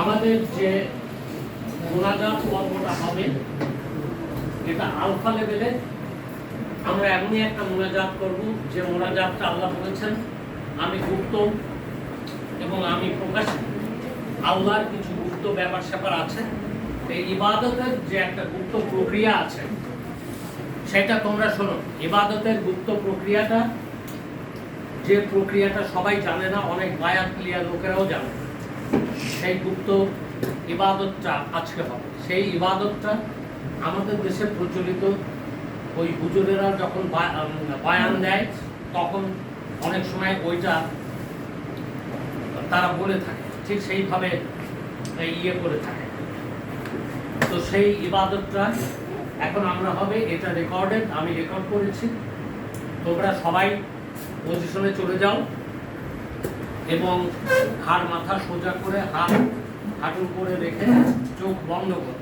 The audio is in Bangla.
আমাদের যে মোনাজাত পর্বটা হবে, এটা আলফা লেভেলে আমরা এমনই একটা মোনাজাত করব যে মোনাজাতটা আল্লাহ বলেছেন, আমি গুপ্ত এবং আমি প্রকাশ আল্লাহর কিছু গুপ্ত ব্যাপার স্যাপার আছে। এই ইবাদতের যে একটা গুপ্ত প্রক্রিয়া আছে, সেটা তোমরা শোনো। ইবাদতের গুপ্ত প্রক্রিয়াটা, যে প্রক্রিয়াটা সবাই জানে না, অনেক বায়াত ক্লিয়ার লোকেরাও জানে। না। সেই গুপ্ত ইবাদতটা আজকে হবে। সেই ইবাদতটা আমাদের দেশে প্রচলিত। ওই হুজুরেরা যখন বায়ান দেয়, তখন অনেক সময় ওইটা তারা বলে থাকে। ঠিক সেইভাবে ইয়ে করে থাকে। তো সেই ইবাদতটা এখন আমরা হবে, এটা রেকর্ডেড আমি রেকর্ড করেছি। তোমরা সবাই পজিশনে চলে যাও। এবং ঘাড় মাথা সোজা করে হাত হাঁটুর করে রেখে চোখ বন্ধ করো।